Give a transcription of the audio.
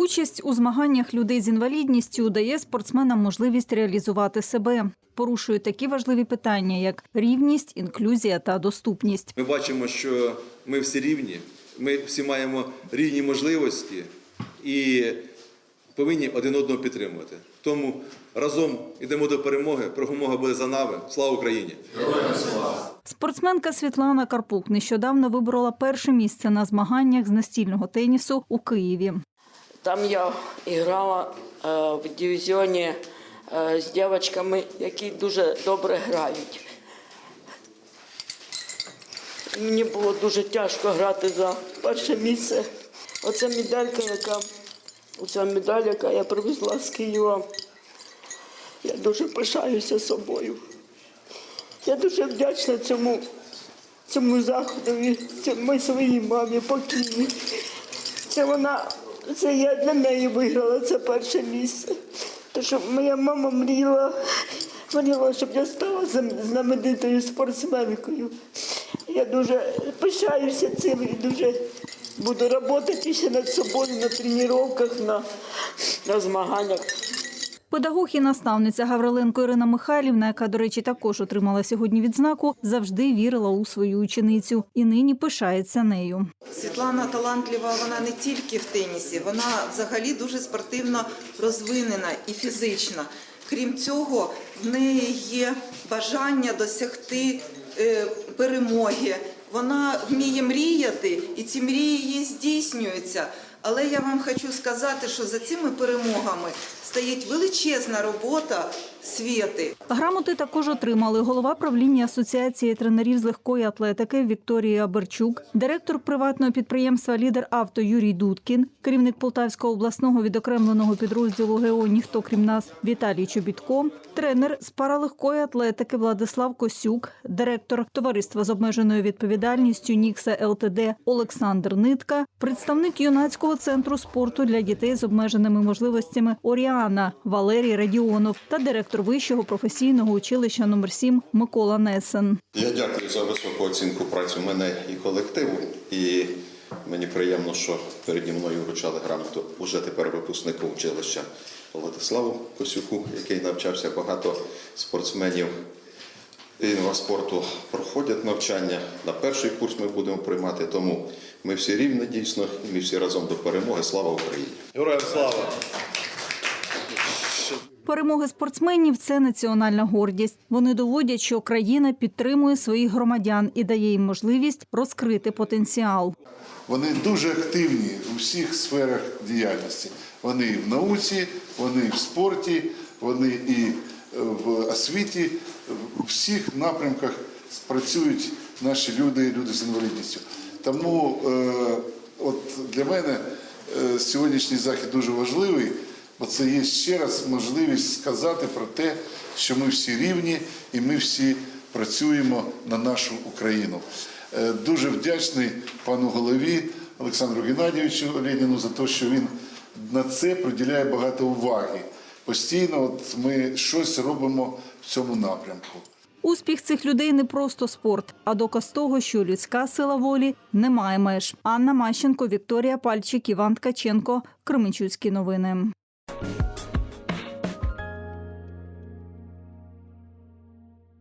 Участь у змаганнях людей з інвалідністю дає спортсменам можливість реалізувати себе. Порушує такі важливі питання, як рівність, інклюзія та доступність. Ми бачимо, що ми всі рівні, ми всі маємо рівні можливості і повинні один одного підтримувати. Тому разом йдемо до перемоги. Перемога буде за нами. Слава Україні! Спортсменка Світлана Карпук нещодавно виборола перше місце на змаганнях з настільного тенісу у Києві. Там я грала е, в дивізіоні е, з дівчатками, які дуже добре грають. Мені було дуже тяжко грати за перше місце. Оця медалька, яка оця медаль, яка я привезла з Києва. Я дуже пишаюся собою. Я дуже вдячна цьому, цьому заходові, цьому своїй мамі покійній. Це вона, це я для неї виграла це перше місце. Тому що моя мама мріяла, мріяла, щоб я стала знаменитою спортсменкою. Я дуже пишаюся цим і дуже буду працювати ще над собою на тренуваннях, на, на змаганнях. Педагог і наставниця Гавриленко Ірина Михайлівна, яка, до речі, також отримала сьогодні відзнаку, завжди вірила у свою ученицю і нині пишається нею. Світлана талантлива, вона не тільки в тенісі, вона взагалі дуже спортивно розвинена і фізична. Крім цього, в неї є бажання досягти е, перемоги. Вона вміє мріяти, і ці мрії їй здійснюються. Але я вам хочу сказати, що за цими перемогами стоїть величезна робота світи. Грамоти також отримали голова правління Асоціації тренерів з легкої атлетики Вікторія Аберчук, директор приватного підприємства Лідер авто Юрій Дудкін, керівник Полтавського обласного відокремленого підрозділу ГО Ніхто крім нас Віталій Чобітко, тренер з паралегкої атлетики Владислав Косюк, директор товариства з обмеженою відповідальністю Нікса ЛТД Олександр Нитка, представник юнацького центру спорту для дітей з обмеженими можливостями Оріана Валерій Радіонов та директор вищого професійного училища номер 7 Микола Несен. Я дякую за високу оцінку праці мене і колективу. І мені приємно, що переді мною вручали грамоту уже тепер випускнику училища Владиславу Косюку, який навчався багато спортсменів інваспорту проходять навчання. На перший курс ми будемо приймати, тому ми всі рівні дійсно, і ми всі разом до перемоги. Слава Україні! Героям слава! Перемоги спортсменів це національна гордість. Вони доводять, що країна підтримує своїх громадян і дає їм можливість розкрити потенціал. Вони дуже активні у всіх сферах діяльності. Вони і в науці, вони і в спорті, вони і е, в освіті. У всіх напрямках працюють наші люди, люди з інвалідністю. Тому е, от для мене е, сьогоднішній захід дуже важливий, бо це є ще раз можливість сказати про те, що ми всі рівні і ми всі працюємо на нашу Україну. Е, Дуже вдячний пану голові Олександру Геннадійовичу Леніну за те, що він на це приділяє багато уваги. Постійно от ми щось робимо в цьому напрямку. Успіх цих людей не просто спорт, а доказ того, що людська сила волі не має меж. Анна Мащенко, Вікторія Пальчик, Іван Ткаченко, Кременчуцькі новини. Thank you